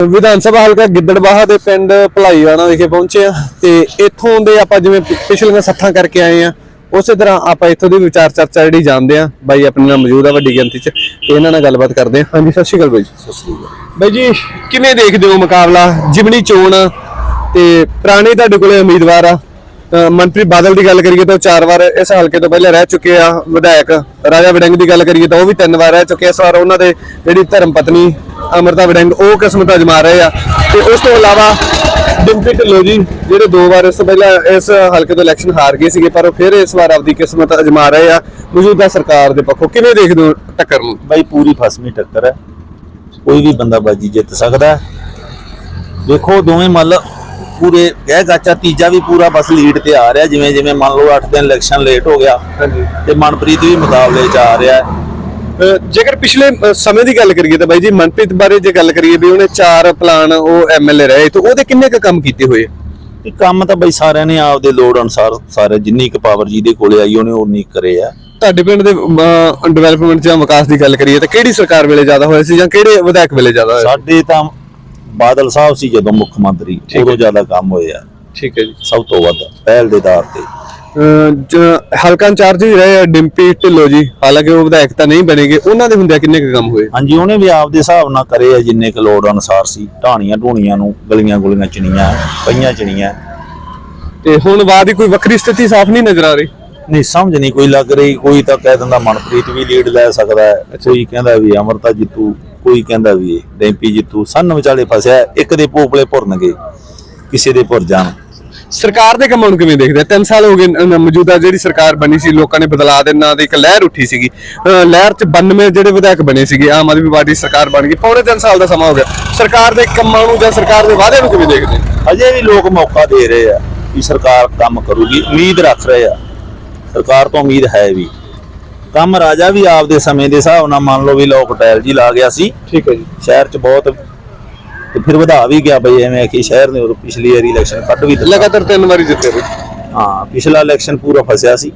ਵਿਧਾਨ ਸਭਾ ਹਲਕਾ ਗਿੱਦੜਬਾਹਾ ਦੇ ਪਿੰਡ ਭਲਾਈਵਾਣਾ ਵਿਖੇ ਪਹੁੰਚੇ ਆ ਤੇ ਇੱਥੋਂ ਦੇ ਆਪਾਂ ਜਿਵੇਂ ਪਿਛਲੀਆਂ ਸੱਥਾਂ ਕਰਕੇ ਆਏ ਆ ਉਸੇ ਤਰ੍ਹਾਂ ਆਪਾਂ ਇੱਥੋਂ ਦੀ ਵਿਚਾਰ ਚਰਚਾ ਜਿਹੜੀ ਜਾਣਦੇ ਆ ਬਾਈ ਆਪਣੇ ਨਾਲ ਮੌਜੂਦ ਆ ਵੱਡੀ ਗਿਣਤੀ 'ਚ ਇਹਨਾਂ ਨਾਲ ਗੱਲਬਾਤ ਕਰਦੇ ਆ ਹਾਂਜੀ ਸਤਿ ਸ਼੍ਰੀ ਅਕਾਲ ਬਾਈ ਜੀ। ਸਤਿ ਸ਼੍ਰੀ ਅਕਾਲ। ਬਾਈ ਜੀ ਕਿਵੇਂ ਦੇਖਦੇ ਹੋ ਮੁਕਾਬਲਾ? ਜਿਮਣੀ ਚੋਣ ਤੇ ਪੁਰਾਣੇ ਤੁਹਾਡੇ ਕੋਲੇ ਉਮੀਦਵਾਰ ਆ। ਮਨਪ੍ਰੀਤ ਬਾਦਲ ਦੀ ਗੱਲ ਕਰੀਏ ਤਾਂ ਉਹ ਚਾਰ ਵਾਰ ਇਸ ਹਲਕੇ ਤੋਂ ਪਹਿਲਾਂ ਰਹਿ ਚੁੱਕੇ ਆ ਵਿਧਾਇਕ। ਰਾਜਾ ਵੜਿੰਗ ਦੀ ਗੱਲ ਕਰੀਏ ਤਾਂ ਉਹ ਵੀ ਤਿੰਨ ਵਾਰ ਰਹਿ ਚੁੱਕੇ ਆ। ਇਸ ਵਾਰ ਉਹਨਾਂ ਦੇ ਜਿਹੜੀ ਧਰਮ ਪਤਨੀ ਅਮਰਤਾ ਵੜਿੰਗ ਉਹ ਕਿਸਮਤ ਅਜਮਾ ਰਹੇ ਆ। ਤੇ ਉਸ ਤੋਂ ਇਲਾਵਾ ਡਿੰਪੀ ਢਿੱਲੋਂ ਜੀ ਜਿਹੜੇ ਦੋ ਵਾਰ ਇਸ ਤੋਂ ਪਹਿਲਾਂ ਇਸ ਹਲਕੇ ਤੋਂ ਇਲੈਕਸ਼ਨ ਹਾਰ ਗਏ ਸੀਗੇ ਪਰ ਉਹ ਫਿਰ ਇਸ ਵਾਰ ਆਪਦੀ ਕਿਸਮਤ ਅਜਮਾ ਰਹੇ ਆ। ਮੌਜੂਦਾ ਸਰਕਾਰ ਦੇ ਪੱਖੋਂ ਕਿਵੇਂ ਦੇਖਦੇ ਹੋ ਟੱਕਰ ਨੂੰ? ਬਾਈ ਪੂਰੀ ਫਸਵੀਂ ਟੱਕਰ ਹੈ। ਕੋਈ ਵੀ ਬੰਦਾ ਬਾਜੀ ਜਿੱਤ ਸਕਦਾ। ਦੇਖੋ ਦੋਵੇਂ ਮੱਲ ਪੂਰੇ ਕਹਿ ਗਾਚਾ ਤੀਜਾ ਵੀ ਪੂਰਾ ਬਸ ਲੀਡ ਤੇ ਆ ਰਿਹਾ। ਜਿਵੇਂ ਜਿਵੇਂ ਮੰਨ ਲਓ 8 ਦਿਨ ਇਲੈਕਸ਼ਨ ਲੇਟ ਹੋ ਗਿਆ ਤੇ ਮਨਪ੍ਰੀਤ ਵੀ ਮੁਕਾਬਲੇ 'ਚ ਆ ਰਿਹਾ ਜੇਕਰ ਪਿਛਲੇ ਸਮੇਂ ਦੀ ਗੱਲ ਕਰੀਏ ਤਾਂ ਬਾਈ ਜੀ ਮਨਪ੍ਰੀਤ ਬਾਰੇ ਜੇ ਗੱਲ ਕਰੀਏ ਵੀ ਉਹਨੇ ਚਾਰ ਪਲਾਨ ਉਹ ਐਮਐਲਏ ਰਹੇ ਤੇ ਉਹਦੇ ਕਿੰਨੇ ਕੁ ਕੰਮ ਕੀਤੇ ਹੋਏ? ਇਹ ਕੰਮ ਤਾਂ ਬਈ ਸਾਰਿਆਂ ਨੇ ਆਪਦੇ ਲੋੜ ਅਨੁਸਾਰ ਸਾਰੇ ਜਿੰਨੀ ਕੁ ਪਾਵਰ ਜਿਹਦੇ ਕੋਲੇ ਆਈ ਉਹਨੇ ਉਨੀ ਕਰੇ ਆ। ਤੁਹਾਡੇ ਪਿੰਡ ਦੇ ਡਿਵੈਲਪਮੈਂਟ ਜਾਂ ਵਿਕਾਸ ਦੀ ਗੱਲ ਕਰੀਏ ਤਾਂ ਕਿਹੜੀ ਸਰਕਾਰ ਵੇਲੇ ਜ਼ਿਆਦਾ ਹੋਇਆ ਸੀ ਜਾਂ ਕਿਹੜੇ ਵਿਧਾਇਕ ਵੇਲੇ ਜ਼ਿਆਦਾ ਹੋਇਆ ਸਾਡੇ ਤਾਂ ਬਾਦਲ ਸਾਹਿਬ ਸੀ ਜਦੋਂ ਮੁੱਖ ਮੰਤਰੀ। ਉਦੋਂ ਜ਼ਿਆਦਾ ਕੰਮ ਹੋਏ ਆ। ਠੀਕ ਹੈ ਜੀ। ਸਭ ਤੋਂ ਵੱਧ ਪਹਿਲ ਦੇ ਦਾਰ ਤੇ। ਹਲਕਾ ਇੰਚਾਰਜ ਹੀ ਰਹੇ ਆ ਡਿੰਪੀ ਢਿੱਲੋਂ ਜੀ। ਹਾਲਾਂਕਿ ਉਹ ਵਿਧਾਇਕ ਤਾਂ ਨਹੀਂ ਬਣੇਗੇ। ਉਹਨਾਂ ਦੇ ਹੁੰਦਿਆਂ ਕਿੰਨੇ ਕੁ ਕੰਮ ਹੋਏ? ਹਾਂਜੀ ਉਹਨੇ ਵੀ ਆਪਦੇ ਹਿਸਾਬ ਨਾਲ ਕਰੇ ਆ ਜਿੰਨੇ ਕੁ ਲੋੜ ਅਨੁਸਾਰ ਸੀ। ਢਾਣੀਆਂ ਢੂਣੀਆਂ ਨੂੰ ਗਲੀਆਂ ਗੁਲੀਆਂ ਚਿਣੀਆਂ ਪਈਆਂ ਚਿਣੀਆਂ। ਤੇ ਹੁਣ ਬਾਅਦ ਹੀ ਕੋਈ ਵੱਖਰੀ ਸਥਿਤੀ ਸਾਫ਼ ਨਹੀਂ ਨਜ਼ਰ ਆ ਰਹੀ? ਨਹੀਂ ਸਮਝ ਨਹੀਂ ਕੋਈ ਲੱਗ ਰਹੀ। ਕੋਈ ਤਾਂ ਕਹਿ ਦਿੰਦਾ ਮਨਪ੍ਰੀਤ ਵੀ ਲੀਡ ਲੈ ਸਕਦਾ ਹੈ। ਕੋਈ ਕਹਿੰਦਾ ਵੀ ਅਮਰਤਾ ਜਿੱਤੂ ਕੋਈ ਕਹਿੰਦਾ ਵੀ ਡੈਂਪੀ ਜਿੱਤੂ। ਸੰਨ ਵਿਚਾਲੇ ਫਸਿਆ। ਇੱਕ ਦੇ ਪੋਪਲੇ ਭੁਰਨਗੇ ਕਿਸੇ ਦੇ ਭੁਰ ਜਾਣ। ਸਰਕਾਰ ਦੇ ਕੰਮਾਂ ਨੂੰ ਕਿਵੇਂ ਦੇਖਦੇ ਆ? ਤਿੰਨ ਸਾਲ ਹੋ ਗਏ ਮੌਜੂਦਾ ਜਿਹੜੀ ਸਰਕਾਰ ਬਣੀ ਸੀ ਲੋਕਾਂ ਨੇ ਬਦਲਾ ਦੇ ਨਾਂ ਦੀ ਇੱਕ ਲਹਿਰ ਉੱਠੀ ਸੀਗੀ। ਲਹਿਰ ਚ 92 ਜਿਹੜੇ ਵਿਧਾਇਕ ਬਣੇ ਸੀਗੇ ਆਮ ਆਦਮੀ ਪਾਰਟੀ ਸਰਕਾਰ ਬਣ ਗਈ। ਪੌਣੇ ਤਿੰਨ ਸਾਲ ਦਾ ਸਮਾਂ ਹੋ ਗਿਆ। ਸਰਕਾਰ ਦੇ ਕੰਮਾਂ ਨੂੰ ਜਾਂ ਸਰਕਾਰ ਦੇ ਵਾਅਦਿਆਂ ਨੂੰ ਕਿਵੇਂ ਦੇਖਦੇ ਆ? ਅਜੇ ਵੀ ਲੋਕ ਮੌਕਾ ਦੇ ਰਹੇ ਆ ਕਿ ਸਰਕਾਰ ਕੰਮ ਕਰੂਗੀ। ਉਮੀਦ ਰੱਖ ਰਹੇ ਆ। ਸਰਕਾਰ ਤੋਂ ਉਮੀਦ ਹੈ ਵੀ। ਕੰਮ ਰਾਜਾ ਵੀ ਆਪਦੇ ਸਮੇਂ ਦੇ ਹਿਸਾਬ ਨਾਲ ਮੰਨ ਲਓ ਵੀ ਲੋਕ ਟੈਲ ਜੀ ਲਾ ਗਿਆ ਸੀ। ਠੀਕ ਹੈ ਜੀ। ਸ਼ਹਿਰ 'ਚ ਬਹੁਤ ਤੇ ਫਿਰ ਵਧਾ ਵੀ ਗਿਆ ਬਈ ਐਵੇਂ ਕਿ ਸ਼ਹਿਰ ਨੇ ਉਹ ਪਿਛਲੀ ਵਾਰੀ ਇਲੈਕਸ਼ਨ ਕੱਢ ਵੀ ਦਿੱਤਾ। ਲਗਾਤਾਰ ਤਿੰਨ ਵਾਰੀ ਜਿੱਤੇ ਰਹੇ ਹਾਂ ਪਿਛਲਾ ਇਲੈਕਸ਼ਨ ਪੂਰਾ ਫਸਿਆ ਸੀ।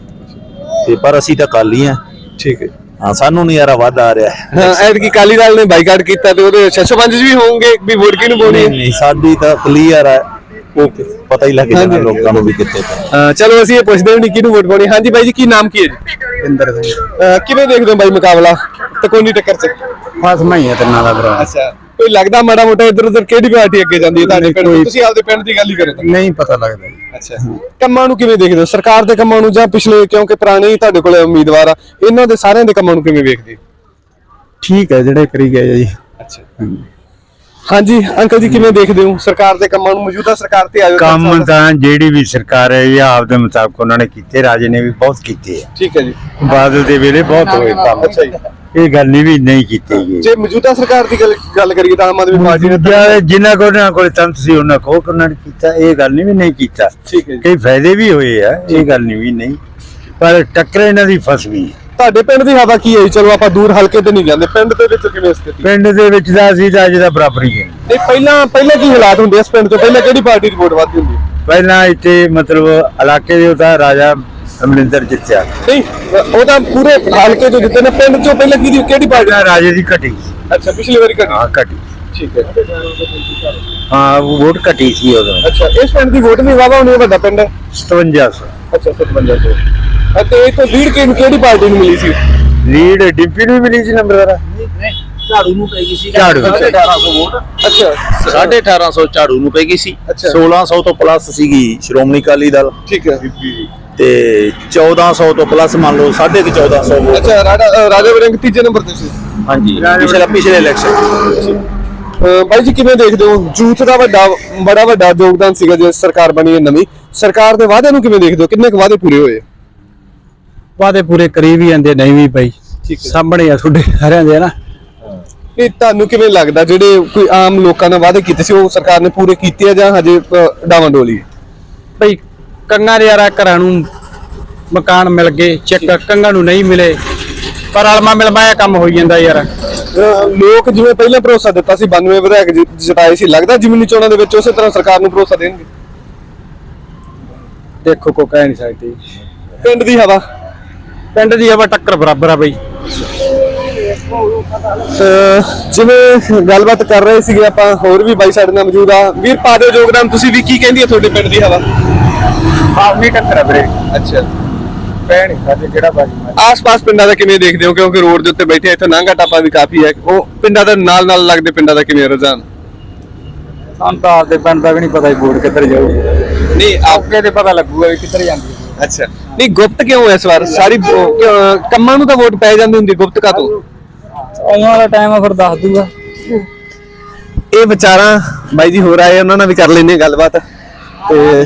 ਤੇ ਪਰ ਅਸੀਂ ਤਾਂ ਕਰ ਲਈ ਆ ਠੀਕ ਹੈ। ਹਾਂ ਸਾਨੂੰ ਨਜ਼ਾਰਾ ਵੱਧ ਆ ਰਿਹਾ। ਹੈ ਹਾਂ ਐਤਕੀ ਕਾਲੀ ਦਲ ਨੇ ਬਾਈਕਾਟ ਕੀਤਾ ਤੇ ਉਹਦੇ 605 ਵੀ ਹੋਣਗੇ ਵੀ ਵੋਟ ਕਿਹਨੂੰ ਪਾਉਣੀ ਨਹੀਂ ਹੈ? ਨਹੀਂ ਸਾਡੀ ਤਾਂ ਕਲੀਅਰ ਹੈ ਉਹ ਪਤਾ ਹੀ ਲੱਗ ਜਾਣਾ ਹਾਂਜੀ। ਲੋਕਾਂ ਨੂੰ ਵੀ ਕਿੱਥੇ ਅ, ਚਲੋ ਅਸੀਂ ਇਹ ਪੁੱਛਦੇ ਹਾਂ ਨਹੀਂ ਕਿਹਨੂੰ ਵੋਟ ਪਾਉਣੀ ਹਾਂਜੀ ਬਾਈ ਜੀ ਕੀ ਨਾਮ ਕੀ ਹੈ ਜੀ? ਇੰਦਰ ਸਿੰਘ। ਕਿਵੇਂ ਦੇਖਦੇ ਹੋ ਬਾਈ ਮੁਕਾਬਲਾ? ਤਕੋਨੀ ਟੱਕਰ ਚ। ਫਸ ਮਈਆਂ ਤੇ ਨਾਲ ਦਾ ਭਰਾ। ਅੱਛਾ। ਕੋਈ ਲੱਗਦਾ ਮਾੜਾ ਮੋਟਾ ਇੱਧਰ ਉੱਧਰ ਕਿਹੜੀ ਪਾਰਟੀ ਅੱਗੇ ਜਾਂਦੀ ਹੈ ਤੁਹਾਡੇ ਪਿੰਡ ਤੋਂ? ਤੁਸੀਂ ਆਪਦੇ ਪਿੰਡ ਦੀ ਗੱਲ ਹੀ ਕਰੋ ਤਾਂ। ਨਹੀਂ ਪਤਾ ਲੱਗਦਾ ਜੀ। ਅੱਛਾ। ਕੰਮਾਂ ਨੂੰ ਕਿਵੇਂ ਦੇਖਦੇ ਹੋ? ਸਰਕਾਰ ਦੇ ਕੰਮਾਂ ਨੂੰ ਜਾਂ ਪਿਛਲੇ ਕਿਉਂਕਿ ਪੁਰਾਣੇ ਹੀ ਤੁਹਾਡੇ ਕੋਲ ਉਮੀਦਵਾਰ ਆ ਇਹਨਾਂ ਦੇ ਸਾਰਿਆਂ ਦੇ ਕੰਮਾਂ ਨੂੰ ਕਿਵੇਂ ਵੇਖਦੇ? ਠੀਕ ਹੈ ਜਿਹੜੇ ਕਰੀ ਗਏ ਜੀ। ਅੱਛਾ। ਹਾਂਜੀ। ਅੰਕਲ ਜੀ ਕਿਵੇਂ ਦੇਖਦੇ ਹੋ? ਸਰਕਾਰ ਦੇ ਕੰਮਾਂ ਨੂੰ ਮੌਜੂਦਾ ਸਰਕਾਰ ਤੇ ਆਇਓ ਕੰਮ ਤਾਂ ਜਿਹੜੀ ਵੀ ਸਰਕਾਰ ਹੈ ਇਹ ਆਪਦੇ ਮੁਤਾਬਕ ਉਹਨਾਂ ਨੇ ਕੀਤੇ ਰਾਜੇ ਨੇ ਵੀ ਬਹੁਤ ਕੀਤੇ ਆ। ਠੀਕ ਹੈ ਜੀ। ਬਾਦਲ ਦੇ ਵੇਲੇ ਬਹੁਤ ਹੋਏ ਕੰਮ। ਅੱਛਾ ਜੀ। ਇਹ ਗੱਲ ਨਹੀਂ ਵੀ ਨਹੀਂ ਕੀਤੇ ਗਏ ਜੇ ਮੌਜੂਦਾ ਸਰਕਾਰ ਦੀ ਗੱਲ ਗੱਲ ਕਰੀਏ ਤਾਂ ਆਮ ਆਦਮੀ ਪਾਰਟੀ ਨੇ ਜਿਨ੍ਹਾਂ ਜਿਨ੍ਹਾਂ ਕੋਲ ਉਹਨਾਂ ਕੋਲ ਤੰਤ ਸੀ ਉਹਨਾਂ ਕੋਲ ਉਹਨਾਂ ਨੇ ਕੀਤਾ ਇਹ ਗੱਲ ਨਹੀਂ ਵੀ ਨਹੀਂ ਕੀਤਾ। ਠੀਕ ਹੈ ਜੀ। ਕਈ ਫਾਇਦੇ ਵੀ ਹੋਏ ਆ ਇਹ ਗੱਲ ਨਹੀਂ ਵੀ ਨਹੀਂ। ਪਰ ਟੱਕਰ ਇਹਨਾਂ ਦੀ ਫਸਵੀਂ ਹੈ ਤੁਹਾਡੇ ਪਿੰਡ ਦੀ ਹਵਾ ਕੀ ਹੈ ਜੀ? ਚਲੋ ਆਪਾਂ ਦੂਰ ਹਲਕੇ ਤੇ ਨਹੀਂ ਜਾਂਦੇ। ਪਿੰਡ ਦੇ ਵਿੱਚ ਕਿਵੇਂ ਸਥਿਤੀ? ਪਿੰਡ ਦੇ ਵਿੱਚ ਦਾ ਅਸੀਂ ਤਾਂ ਅਜੇ ਦਾ ਬਰਾਬਰ ਹੀ। ਹੈ ਤੇ ਪਹਿਲਾਂ ਪਹਿਲਾਂ ਕੀ ਹਾਲਾਤ ਹੁੰਦੇ ਇਸ ਪਿੰਡ ਤੋਂ ਪਹਿਲਾਂ ਕਿਹੜੀ ਪਾਰਟੀ ਦੀ ਵੋਟ ਵੱਧਦੀ ਹੁੰਦੀ? ਹੈ? ਪਹਿਲਾਂ ਇੱਥੇ ਮਤਲਬ ਇਲਾਕੇ ਦੇ ਉਹਦਾ ਰਾਜਾ ਅਮਰਿੰਦਰ ਜਿੱਤਿਆ ਨਹੀਂ ਉਹ ਤਾਂ ਪੂਰੇ ਹਲਕੇ ਤੋਂ ਜਿੱਤੇ ਨੇ ਪਿੰਡ ਚੋਂ ਪਹਿਲਾਂ ਕਿਹਦੀ ਕਿਹੜੀ ਪਾਰਟੀ? ਪਹਿਲਾਂ ਰਾਜੇ ਦੀ ਘਟੀ ਅੱਛਾ ਪਿਛਲੀ ਵਾਰੀ ਘਟੀ। ਹਾਂ ਘਟੀ। ਠੀਕ ਹੈ। ਹਾਂ ਵੋਟ ਘਟੀ ਸੀ ਉਦੋਂ। ਅੱਛਾ ਇਸ ਪਿੰਡ ਦੀ ਵੋਟ ਵੀ ਵਾਵਾ ਹੋਣੀ ਹੈ ਵੱਡਾ ਪਿੰਡ। ਹੈ 5700 ਅੱਛਾ 57 ਤੋਂ ਅਤੇ ਇਹ ਤੋਂ ਲੀਡ ਕਿਹਨੂੰ ਕਿਹੜੀ ਪਾਰਟੀ ਨੂੰ ਮਿਲੀ ਸੀ? ਲੀਡ ਡਿੰਪੀ ਨੂੰ ਵੀ ਮਿਲੀ ਸੀ ਨੰਬਰਦਾਰਾ। ਝਾੜੂ ਨੂੰ ਪੈ ਗਈ ਸੀ। ਝਾੜੂ। 1800 ਵੋਟ। ਅੱਛਾ। 1850 ਝਾੜੂ ਨੂੰ ਪੈ ਗਈ ਸੀ। ਅੱਛਾ। 1600 ਤੋਂ ਪਲੱਸ ਸੀਗੀ ਸ਼੍ਰੋਮਣੀ ਅਕਾਲੀ ਦਲ। ਠੀਕ ਹੈ। ਤੇ 1400 ਤੋਂ ਪਲੱਸ ਮੰਨ ਲਓ 1450 ਵੋਟ। ਅੱਛਾ ਰਾਜਾ ਅ, ਰਾਜਾ ਤੀਜੇ ਨੰਬਰ ਤੇ ਸੀ। ਹਾਂਜੀ ਪਿਛਲੇ ਪਿਛਲੇ ਇਲੈਕਸ਼ਨ ਅ, ਬਾਈ ਜੀ ਕਿਵੇਂ ਦੇਖਦੇ ਹੋ? ਜੂਥ ਦਾ ਵੱਡਾ ਬੜਾ ਵੱਡਾ ਯੋਗਦਾਨ ਸੀਗਾ ਜੇ ਸਰਕਾਰ ਬਣੀ ਹੈ ਨਵੀਂ। ਸਰਕਾਰ ਦੇ ਵਾਅਦਿਆਂ ਨੂੰ ਕਿਵੇਂ ਦੇਖਦੇ ਹੋ? ਕਿੰਨੇ ਕੁ ਵਾਅਦੇ ਪੂਰੇ ਹੋਏ? ਵਾਦੇ ਪੂਰੇ ਕਰੀ ਵੀ ਜਾਂਦੇ ਨਹੀਂ ਵੀ ਠੀਕ ਹੈ। ਸਾਹਮਣੇ ਆ ਤੁਹਾਡੇ ਹਰਿਆਂ ਦੇ ਨਾ। ਇਹ ਤੁਹਾਨੂੰ ਕਿਵੇਂ ਲੱਗਦਾ? ਜਿਹੜੇ ਕੋਈ ਆਮ ਲੋਕਾਂ ਨੇ ਵਾਅਦੇ ਕੀਤੇ ਸੀ ਉਹ ਸਰਕਾਰ ਨੇ ਪੂਰੇ ਕੀਤੇ ਆ ਜਾਂ ਹਜੇ ਡਾਵਾਂ ਡੋਲੀ? ਭਈ ਕੰਗਾਂ ਦੇ ਯਾਰਾ ਘਰਾਂ ਨੂੰ ਮਕਾਨ ਮਿਲ ਗਏ ਚੱਕ ਕੰਗਾਂ ਨੂੰ ਨਹੀਂ ਮਿਲੇ ਪਰ ਅਲਮਾ ਮਿਲਮਾਇਆ ਕੰਮ ਹੋਈ ਜਾਂਦਾ ਯਾਰ। ਲੋਕ ਜਿਵੇਂ ਪਹਿਲਾਂ ਭਰੋਸਾ ਦਿੱਤਾ ਸੀ 92 ਵਿਧਾਇਕ ਜਿਤਾਏ ਸੀ ਲੱਗਦਾ ਜਿਮਨੀ ਚੋਣਾਂ ਦੇ ਵਿੱਚ ਉਸੇ ਤਰ੍ਹਾਂ ਸਰਕਾਰ ਨੂੰ ਭਰੋਸਾ ਦੇਣਗੇ? ਦੇਖੋ ਕੋ ਕਹਿ ਨਹੀਂ ਸਕਦੀ। ਪਿੰਡ ਦੀ ਹਵਾ। ਪਿੰਡ ਦੀ ਹਵਾ ਟੱਕਰ ਬਰਾਬਰ ਆ ਬਈ। ਜਿਵੇਂ ਗੱਲਬਾਤ ਕਰ ਰਹੇ ਸੀਗੇ ਆਪਾਂ ਹੋਰ ਵੀ ਬਾਈ ਸਾਡੇ ਨਾਲ ਮੌਜੂਦ ਆ। ਵੀਰ ਪਾ ਦਿਓ ਯੋਗਦਾਨ ਤੁਸੀਂ ਵੀ ਕੀ ਕਹਿੰਦੀ ਹੈ ਤੁਹਾਡੇ ਪਿੰਡ ਦੀ ਹਵਾ? ਆਪਣੀ ਟੱਕਰ ਵੀਰੇ। ਅੱਛਾ। ਪੈਣ ਸਾਡੇ ਜਿਹੜਾ ਬਾਜੀ ਆਸ-ਪਾਸ ਪਿੰਡਾਂ ਦਾ ਕਿਵੇਂ ਦੇਖਦੇ ਹੋ? ਕਿਉਂਕਿ ਰੋਡ ਦੇ ਉੱਤੇ ਬੈਠੇ ਆ, ਇੱਥੇ ਨਾਂਗਾ ਟਾਪਾ ਵੀ ਕਾਫੀ ਹੈ। ਉਹ ਪਿੰਡਾਂ ਦਾ ਨਾਲ ਨਾਲ ਲੱਗਦੇ ਪਿੰਡਾਂ ਦਾ ਕਿਵੇਂ ਰੁਝਾਨ? ਸਾਨੂੰ ਤਾਂ ਆਪਦੇ ਪਿੰਡ ਦਾ ਵੀ ਨਹੀਂ ਪਤਾ ਵੋਟ ਕਿੱਧਰ ਜਾਊ। ਨਹੀਂ ਅੱਗੇ ਤੇ ਪਤਾ ਲੱਗੂਗਾ ਵੀ ਕਿੱਧਰ ਜਾਂਦੀ ਹੈ। ਅੱਛਾ। ਨਹੀਂ ਗੁਪਤ ਕਿਉਂ ਹੈ ਇਸ ਵਾਰ? ਸਾਰੀ ਕੰਮਾਂ ਨੂੰ ਤਾਂ ਵੋਟ ਪੈ ਜਾਂਦੀ ਹੁੰਦੀ ਗੁਪਤ ਕਾ ਤੋਂ ਆਉਣ ਵਾਲਾ ਟਾਈਮ ਆ ਫਿਰ ਦੱਸ ਦੂਗਾ। ਇਹ ਵਿਚਾਰਾਂ ਬਾਈ ਜੀ ਹੋਰ ਆਏ ਉਹਨਾਂ ਨਾਲ ਵੀ ਕਰ ਲੈਨੇ ਗੱਲਬਾਤ। ਤੇ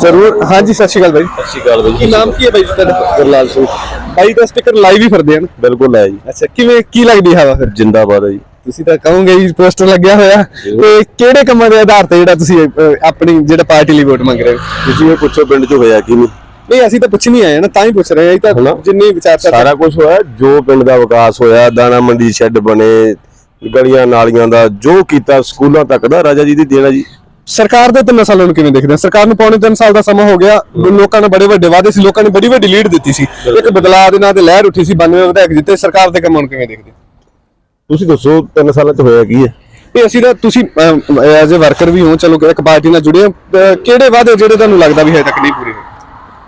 ਜ਼ਰੂਰ ਹਾਂਜੀ ਸਤਿ ਸ਼੍ਰੀ ਅਕਾਲ ਬਾਈ। ਸਤਿ ਸ਼੍ਰੀ ਅਕਾਲ ਕੀ ਨਾਮ ਕੀ ਹੈ ਬਾਈ ਜੀ ਤੁਹਾਡਾ? ਗੁਰਲਾਲ ਸਿੰਘ। ਬਾਈ ਦਾ ਸਟicker ਲਾਈਵ ਹੀ ਫਿਰਦੇ ਹਨ। ਬਿਲਕੁਲ ਹੈ ਜੀ। ਅੱਛਾ ਕਿਵੇਂ ਕੀ ਲੱਗਦੀ ਹਵਾ ਫਿਰ? ਜਿੰਦਾਬਾਦ ਹੈ ਜੀ। ਤੁਸੀਂ ਤਾਂ ਕਹੋਗੇ ਜੀ ਪੋਸਟਰ ਲੱਗਿਆ ਹੋਇਆ। ਤੇ ਕਿਹੜੇ ਕੰਮਾਂ ਦੇ ਆਧਾਰ ਤੇ ਜਿਹੜਾ ਤੁਸੀਂ ਆਪਣੀ ਜਿਹੜਾ ਪਾਰਟੀ ਲਈ ਵੋਟ ਮੰਗ ਰਹੇ ਹੋ? ਤੁਸੀਂ ਇਹ ਪੁੱਛੋ ਪਿੰਡ 'ਚ ਹੋਇਆ ਕੀ ਨਹੀਂ ਅਸੀਂ ਤਾਂ ਪੁੱਛ ਨਹੀਂ ਆਏ ਨਾ ਤਾਂ ਹੀ ਪੁੱਛ ਰਹੇ ਹਾਂ ਅਸੀਂ ਤਾਂ ਜਿੰਨੀ ਵਿਚਾਰ ਸਾਰਾ ਕੁਝ ਹੋਇਆ ਜੋ ਪਿੰਡ ਦਾ ਵਿਕਾਸ ਹੋਇਆ ਦਾਣਾ ਮੰਡੀ ਸ਼ੈੱਡ ਬਣੇ ਗਲੀਆਂ ਨਾਲੀਆਂ ਦਾ ਜੋ ਕੀਤਾ ਸਕੂਲਾਂ ਤੱਕ ਦਾ ਰਾਜਾ ਜੀ ਦੀ ਦੇਣਾ ਜੀ। ਸਰਕਾਰ ਦੇ ਤਿੰਨ ਸਾਲਾਂ ਨੂੰ ਕਿਵੇਂ ਦੇਖਦੇ ਹੋ ਸਰਕਾਰ ਨੂੰ ਪੌਣੇ 3 ਸਾਲ ਦਾ ਸਮਾਂ ਹੋ ਗਿਆ ਲੋਕਾਂ ਨੇ ਬੜੇ ਵੱਡੇ ਵਾਅਦੇ ਸੀ ਲੋਕਾਂ ਨੇ ਬੜੀ ਵੱਡੀ ਲੀਡ ਦਿੱਤੀ ਸੀ। ਇੱਕ ਬਦਲਾਅ ਦੇ ਨਾਂ ਤੇ ਲਹਿਰ ਉੱਠੀ ਸੀ 92 ਵਿਧਾਇਕ ਜਿੱਤੇ ਸਰਕਾਰ ਦੇ ਕੰਮਾਂ ਨੂੰ ਕਿਵੇਂ ਦੇਖਦੇ ਤੁਸੀਂ ਦੱਸੋ ਤਿੰਨ ਸਾਲਾਂ 'ਚ ਹੋਇਆ ਕੀ ਹੈ? ਇਹ ਅਸੀਂ ਤਾਂ ਤੁਸੀਂ ਐਜ਼ ਅ ਵਰਕਰ ਵੀ ਹੋ ਚਲੋ ਇੱਕ ਪਾਰਟੀ ਨਾਲ ਜੁੜੇ ਹੋ ਕਿਹੜੇ ਵਾਅਦੇ ਜਿਹੜੇ ਤੁਹਾਨੂੰ ਲੱਗਦਾ ਵੀ ਹਜੇ ਤੱਕ ਨਹੀਂ ਪੂਰੇ ਹੋਏ?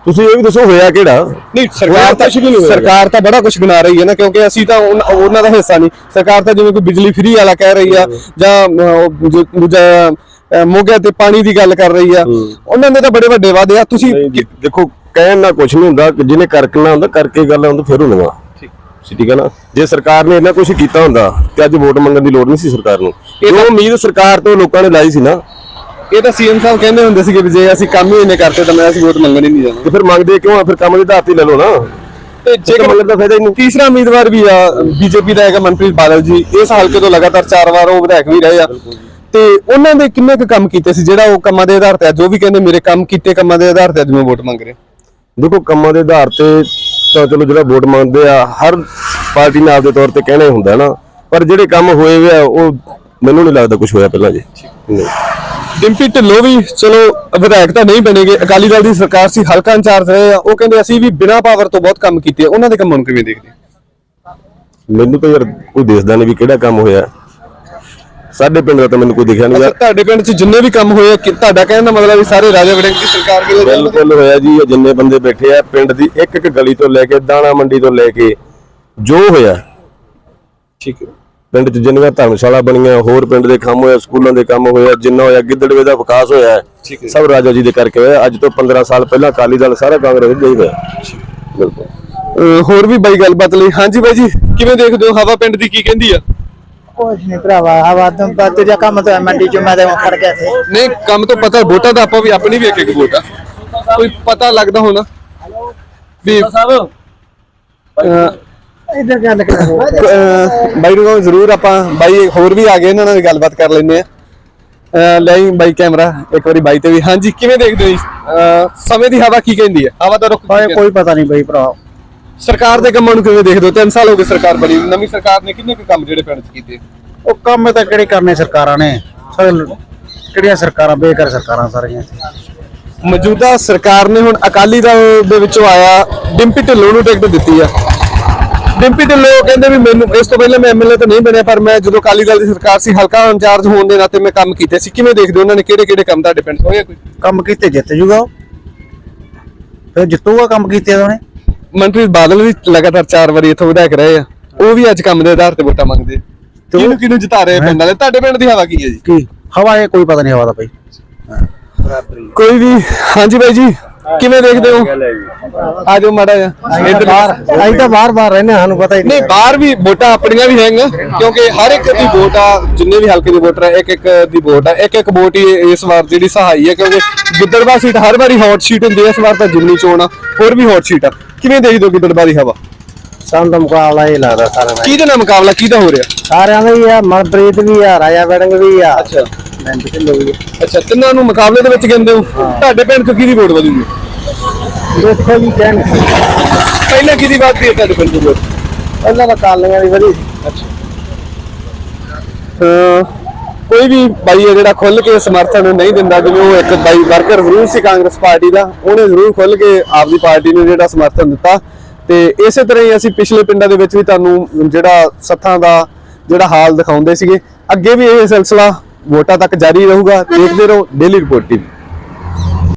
ਤੁਸੀਂ ਇਹ ਵੀ ਦੱਸੋ ਹੋਇਆ ਕਿਹੜਾ? ਨਹੀਂ ਸਰਕਾਰ ਤਾਂ ਸਰਕਾਰ ਤਾਂ ਬੜਾ ਕੁਝ ਗਿਣਾ ਰਹੀ ਹੈ ਨਾ ਕਿਉਂਕਿ ਅਸੀਂ ਤਾਂ ਉਹਨਾਂ ਦਾ ਹਿੱਸਾ ਨਹੀਂ। ਸਰਕਾਰ ਤਾਂ ਜਿਵੇਂ ਕੋਈ ਬਿਜਲੀ ਫ੍ਰੀ ਵਾਲਾ ਕਹਿ ਰਹੀ ਆ ਜਾਂ ਦੂਜਾ ਮੋਗੇ ਤੇ ਪਾਣੀ ਦੀ ਗੱਲ ਕਰ ਰਹੀ ਆ। ਉਹਨਾਂ ਦੇ ਤਾਂ ਬੜੇ ਵੱਡੇ ਵਾਅਦੇ ਆ। ਤੁਸੀਂ ਨਹੀਂ ਦੇਖੋ ਕਹਿਣ ਨਾਲ ਕੁਝ ਨਹੀਂ ਹੁੰਦਾ। ਕਿ ਜਿਹਨੇ ਕਰਕਣਾ ਹੁੰਦਾ ਕਰਕੇ ਗੱਲ ਹੁੰਦਾ ਫਿਰ ਹੁੰਦੀਆਂ। ਠੀਕ। ਹੈ ਨਾ? ਜੇ ਸਰਕਾਰ ਨੇ ਇਹਨਾਂ ਕੁਝ ਕੀਤਾ ਹੁੰਦਾ ਤੇ ਅੱਜ ਵੋਟ ਮੰਗਣ ਦੀ ਲੋੜ ਨਹੀਂ ਸੀ ਸਰਕਾਰ ਨੂੰ। ਜੋ ਉਮੀਦ ਸਰਕਾਰ ਤੋਂ ਲੋਕਾਂ ਨੇ ਲਾਈ ਸੀ ਨਾ ਇਹ ਤਾਂ ਸੀਐਮ ਸਾਹਿਬ ਕਹਿੰਦੇ ਹੁੰਦੇ ਸੀਗੇ ਵੀ ਜੇ ਅਸੀਂ ਕੰਮ ਹੀ ਇੰਨੇ ਕਰਤੇ ਤਾਂ ਮੈਂ ਅਸੀਂ ਵੋਟ ਮੰਗਣ ਹੀ ਨਹੀਂ ਜਾਣਾ। ਤੇ ਫਿਰ ਮੰਗਦੇ ਕਿਉਂ ਆ? ਫਿਰ ਕੰਮ ਦੇ ਆਧਾਰ ਤੇ ਲੈ ਲਓ ਨਾ। ਤੇ ਜੇਕਰ ਮੰਗਣ ਦਾ ਫਾਇਦਾ ਹੀ ਨਹੀਂ। ਤੀਸਰਾ ਉਮੀਦਵਾਰ ਵੀ ਆ ਬੀਜੇਪੀ ਦਾ ਹੈਗਾ ਮਨਪ੍ਰੀਤ ਬਾਦਲ ਜੀ। ਇਸ ਹਲਕੇ ਤੋਂ ਲਗਾਤਾਰ ਚਾਰ ਵਾਰ ਉਹ ਵਿਧਾਇਕ ਵੀ ਰਹੇ ਆ। ਤੇ ਉਹਨਾਂ ਦੇ ਕਿੰਨੇ ਕੁ ਕੰਮ ਕੀਤੇ ਸੀ? ਜਿਹੜਾ ਉਹ ਕੰਮਾਂ ਦੇ ਆਧਾਰ ਤੇ ਆ ਜੋ ਵੀ ਕਹਿੰਦੇ ਮੇਰੇ ਕੰਮ ਕੀਤੇ ਕੰਮਾਂ ਦੇ ਆਧਾਰ ਤੇ ਅੱਜ ਮੈਂ ਵੋਟ ਮੰਗ ਰਿਹਾ। ਦੇਖੋ ਕੰਮਾਂ ਦੇ ਆਧਾਰ ਤੇ ਤਾਂ ਚਲੋ ਜਿਹੜਾ ਵੋਟ ਮੰਗਦੇ ਆ ਹਰ ਪਾਰਟੀ ਨੇ ਆਪਦੇ ਤੌਰ ਤੇ ਕਹਿਣਾ ਹੁੰਦਾ ਨਾ। ਪਰ ਜਿਹੜੇ ਕੰਮ ਹੋਏ ਵੇ ਆ ਉਹ ਮੈਨੂੰ ਨਹੀਂ ਲੱਗਦਾ ਕੁਝ ਹੋਇਆ ਪਹਿਲਾਂ ਜੀ। ਨਹੀਂ। ਡਿੰਪੀ ਢਿੱਲੋਂ ਵੀ ਚਲੋ ਵਿਧਾਇਕ ਤਾਂ ਨਹੀਂ ਬਣੇਗੇ ਅਕਾਲੀ ਦਲ ਦੀ ਸਰਕਾਰ ਸੀ ਹਲਕਾ ਇੰਚਾਰਜ ਰਹੇ ਆ ਉਹ ਕਹਿੰਦੇ ਅਸੀਂ ਵੀ ਬਿਨਾਂ ਪਾਵਰ ਤੋਂ ਬਹੁਤ ਕੰਮ ਕੀਤੇ ਆ ਉਹਨਾਂ ਦੇ ਕੰਮਾਂ ਨੂੰ ਕਿਵੇਂ ਦੇਖਦੇ ਮੈਨੂੰ ਤਾਂ ਯਾਰ ਕੋਈ ਦੇਖਦਾ ਨਹੀਂ ਵੀ ਕਿਹੜਾ ਕੰਮ ਹੋਇਆ। ਸਾਡੇ ਪਿੰਡ ਦਾ ਤਾਂ ਮੈਨੂੰ ਕੋਈ ਦਿਖਿਆ ਨਹੀਂ ਯਾਰ। ਤੁਹਾਡੇ ਪਿੰਡ 'ਚ ਜਿੰਨੇ ਵੀ ਕੰਮ ਹੋਏ ਆ ਕਿ ਤੁਹਾਡਾ ਕਹਿਣ ਦਾ ਮਤਲਬ ਵੀ ਸਾਰੇ ਰਾਜਾ ਵੜਿੰਗ ਦੀ ਸਰਕਾਰ ਵੇਲੇ ਆ? ਬਿਲਕੁਲ ਹੋਇਆ ਜੀ ਇਹ ਜਿੰਨੇ ਬੰਦੇ ਬੈਠੇ ਆ ਪਿੰਡ ਦੀ ਇੱਕ ਇੱਕ ਗਲੀ ਤੋਂ ਲੈ ਕੇ ਦਾਣਾ ਮੰਡੀ ਤੋਂ ਲੈ ਕੇ ਜੋ ਹੋਇਆ। ਠੀਕ ਹੈ। ਪਿੰਡ 'ਚ ਜਿੰਨੀਆਂ ਧਰਮਸ਼ਾਲਾ ਬਣੀਆਂ ਹੋਰ ਪਿੰਡ ਦੇ ਕੰਮ ਹੋਇਆ ਸਕੂਲਾਂ ਦੇ ਕੰਮ ਹੋਇਆ ਜਿੰਨਾ ਹੋਇਆ ਗਿੱਦੜਵੇ ਦਾ ਵਿਕਾਸ ਹੋਇਆ। ਸਭ ਰਾਜਾ ਜੀ ਦੇ ਕਰਕੇ ਹੋਇਆ। ਅੱਜ ਤੋਂ 15 ਸਾਲ ਪਹਿਲਾਂ ਅਕਾਲੀ ਦਲ ਸਾਰਾ ਕਾਂਗਰਸ ਦੇ ਹੋਇਆ। ਬਿਲਕੁਲ। ਹੋਰ ਵੀ ਬਾਈ ਗੱਲਬਾਤ ਲਈ। ਹਾਂਜੀ ਬਾਈ ਜੀ ਕਿਵੇਂ ਦੇਖਦੇ ਹੋ? ਹਵਾ ਪਿੰਡ ਦੀ ਕੀ ਕਹਿੰਦੀ ਆ? ਕੁਛ ਨਹੀਂ ਭਰਾਵਾ ਹਵਾ ਤੋਂ ਬਾਅਦ ਤੇਰਾ ਕੰਮ ਤਾਂ ਮੰਡੀ ਚ ਮੈਂ ਤਾਂ ਖੜ ਗਿਆ ਸੀ ਨਹੀਂ ਕੰਮ ਤੋਂ ਪਤਾ ਵੋਟਾਂ ਦਾ ਆਪਾਂ ਵੀ ਆਪਣੀ ਵੀ ਇੱਕ ਇੱਕ ਵੋਟ ਆ। ਕੋਈ ਪਤਾ ਲੱਗਦਾ ਹੋਣਾ? ਵੀ ਅਹ, ਇਧਰ ਗੱਲ ਬਾਈ ਨੂੰ ਕਹੋ ਜ਼ਰੂਰ ਆਪਾਂ ਬਾਈ ਹੋਰ ਵੀ ਆ ਗਏ ਇਹਨਾਂ ਨਾਲ ਗੱਲਬਾਤ ਕਰ ਲੈਂਦੇ ਆ ਲੈ ਬਾਈ ਕੈਮਰਾ ਇੱਕ ਵਾਰੀ ਬਾਈ ਤੇ ਵੀ। ਹਾਂਜੀ ਕਿਵੇਂ ਦੇਖਦੇ ਹੋ ਸਮੇਂ ਦੀ ਹਵਾ ਕੀ ਕਹਿੰਦੀ ਹੈ? ਹਵਾ ਦਾ ਰੁਖ? ਕੋਈ ਪਤਾ ਨਹੀਂ ਬਈ ਭਰਾ। ਸਰਕਾਰ ਦੇ ਕੰਮਾਂ ਨੂੰ ਕਿਵੇਂ ਦੇਖਦੇ ਹੋ? 3 ਸਾਲ ਹੋ ਗਏ ਸਰਕਾਰ ਬਣੀ। ਨਵੀਂ ਸਰਕਾਰ ਨੇ ਕਿੰਨੇ ਕੁ ਕੰਮ ਜਿਹੜੇ ਪਿੰਡ 'ਚ ਕੀਤੇ? ਉਹ ਕੰਮ ਤਾਂ ਕਿਹੜੇ ਕਰਨੇ ਸਰਕਾਰਾਂ ਨੇ? ਕਿਹੜੀਆਂ ਸਰਕਾਰਾਂ? ਬੇਕਾਰ ਸਰਕਾਰਾਂ ਸਾਰੀਆਂ। ਮੌਜੂਦਾ ਸਰਕਾਰ ਨੇ ਹੁਣ ਅਕਾਲੀ ਦਲ ਦੇ ਵਿੱਚੋਂ ਆਇਆ ਡਿੰਪੀ ਢਿੱਲੋਂ ਨੂੰ ਟਿਕਟ ਦਿੱਤੀ ਆ। ਡਿੰਪੀ ਢਿੱਲੋਂ ਕਹਿੰਦੇ ਵੀ ਮੈਨੂੰ ਇਸ ਤੋਂ ਪਹਿਲਾਂ ਮੈਂ ਐਮਐਲਏ ਤਾਂ ਨਹੀਂ ਬਣਿਆ ਪਰ ਮੈਂ ਜਦੋਂ ਅਕਾਲੀ ਦਲ ਦੀ ਸਰਕਾਰ ਸੀ ਹਲਕਾ ਇੰਚਾਰਜ ਹੋਣ ਦੇ ਨਾਤੇ ਮੈਂ ਕੰਮ ਕੀਤੇ ਸੀ। ਕਿਵੇਂ ਦੇਖਦੇ ਹੋ ਉਹਨਾਂ ਨੇ? ਕਿਹੜੇ ਕਿਹੜੇ ਕੰਮ ਤੁਹਾਡੇ ਪਿੰਡ 'ਚ ਹੋਏ ਆ ਕੋਈ ਕੰਮ ਕੀਤੇ ਜਿੱਤ ਜੂਗਾ ਉਹ। ਫਿਰ ਜਿੱਤੂਗਾ ਕੰਮ ਕੀਤੇ ਉਹਨੇ ਮਨਪ੍ਰੀਤ ਬਾਦਲ ਵੀ ਲਗਾਤਾਰ 4 ਵਾਰੀ ਇੱਥੋਂ ਵਿਧਾਇਕ ਰਹੇ ਆ। ਉਹ ਵੀ ਅੱਜ ਕੰਮ ਦੇ ਆਧਾਰ ਤੇ ਵੋਟਾਂ ਮੰਗਦੇ ਆ। ਕਿਹਨੂੰ ਕਿਹਨੂੰ ਜਿਤਾ ਰਹੇ ਆ ਪਿੰਡ ਵਾਲੇ ਤੁਹਾਡੇ ਪਿੰਡ ਦੀ ਹਵਾ ਕੀ ਹੈ ਜੀ? ਕੀ? ਹਵਾ ਇਹ ਕੋਈ ਪਤਾ ਨਹੀਂ ਹਵਾ ਦਾ ਬਈ ਕੋਈ ਵੀ ਹਾਂਜੀ ਬਾਈ ਜੀ। ਕਿਵੇਂ ਦੇਖਦੇ ਹੋ? ਆਜੋ ਮਾੜਾ ਜਿਹਾ। ਇੱਧਰ ਅਸੀਂ ਤਾਂ ਬਾਰ ਬਾਰ ਰਹਿੰਦੇ ਸਾਨੂੰ ਪਤਾ ਹੀ ਨਹੀਂ ਬਾਹਰ ਵੀ ਵੋਟਾਂ ਆਪਣੀਆਂ ਵੀ ਹੈਗੀਆਂ ਕਿਉਂਕਿ ਹਰ ਇੱਕ ਦੀ ਵੋਟ ਆ ਜਿੰਨੇ ਵੀ ਹਲਕੇ ਦੇ ਵੋਟਰ ਆ ਇੱਕ ਇੱਕ ਦੀ ਵੋਟ ਆ ਇੱਕ ਇੱਕ ਵੋਟ ਹੀ ਇਸ ਵਾਰ ਜਿਹੜੀ ਸਹਾਈ ਹੈ ਕਿਉਂਕਿ ਗਿੱਦੜਬਾ ਸੀਟ ਹਰ ਵਾਰੀ ਹੌਟ ਸੀਟ ਹੁੰਦੀ ਹੈ ਇਸ ਵਾਰ ਤਾਂ ਜਿੰਨੀ ਚੋਣ ਆ ਹੋਰ ਵੀ ਹੌਟ ਸੀਟ ਆ। ਕਿਵੇਂ ਦੇਖਦੇ ਹੋ ਗਿੱਦੜਬਾ ਦੀ ਹਵਾ? ਸਾਨੂੰ ਤਾਂ ਮੁਕਾਬਲਾ ਇਹ ਲੱਗਦਾ ਸਾਰਿਆਂ ਦਾ। ਕਿਹਦੇ ਨਾਲ ਮੁਕਾਬਲਾ ਕਿਹਦਾ ਹੋ ਰਿਹਾ? ਸਾਰਿਆਂ ਦਾ ਹੀ ਆ ਮਨਪ੍ਰੀਤ ਵੀ ਆ ਰਾਜਾ ਵੜਿੰਗ ਵੀ ਆ। ਅੱਛਾ। ਅੱਛਾ ਤਿੰਨਾਂ ਨੂੰ ਮੁਕਾਬਲੇ ਦੇ ਵਿੱਚ ਕਹਿੰਦੇ ਹੋ? ਤੁਹਾਡੇ ਪਿੰਡ ਤੋਂ ਕਿਹਦੀ ਵੋਟ ਵਧੂਗੀ? ਦੇਖੋ ਜੀ ਕਹਿਣ ਪਹਿਲਾਂ ਕਿਹਦੀ ਵੱਧਦੀ ਹੈ ਤੁਹਾਡੇ ਪਿੰਡ ਦੀ ਪਹਿਲਾਂ ਤਾਂ ਕਾਲੀਆਂ ਦੀ ਵਧੀ ਸੀ ਅਹ ਕੋਈ ਵੀ ਬਾਈ ਹੈ ਜਿਹੜਾ ਖੁੱਲ ਕੇ ਸਮਰਥਨ ਨਹੀਂ ਦਿੰਦਾ ਜਿਵੇਂ ਉਹ ਇੱਕ ਬਾਈ ਵਰਕਰ ਜ਼ਰੂਰ ਸੀ ਕਾਂਗਰਸ ਪਾਰਟੀ ਦਾ ਉਹਨੇ ਜ਼ਰੂਰ ਖੁੱਲ ਕੇ ਆਪਦੀ ਪਾਰਟੀ ਨੂੰ ਜਿਹੜਾ ਸਮਰਥਨ ਦਿੱਤਾ। ਤੇ ਇਸੇ ਤਰ੍ਹਾਂ ਹੀ ਅਸੀਂ ਪਿਛਲੇ ਪਿੰਡਾਂ ਦੇ ਵਿੱਚ ਵੀ ਤੁਹਾਨੂੰ ਜਿਹੜਾ ਸੱਥਾਂ ਦਾ ਜਿਹੜਾ ਹਾਲ ਦਿਖਾਉਂਦੇ ਸੀਗੇ ਅੱਗੇ ਵੀ ਇਹ ਸਿਲਸਿਲਾ ਵੋਟਾਂ ਤੱਕ ਜਾਰੀ ਰਹੂਗਾ। ਦੇਖਦੇ ਰਹੋ ਡੇਲੀ ਰਿਪੋਰਟ ਟੀਵੀ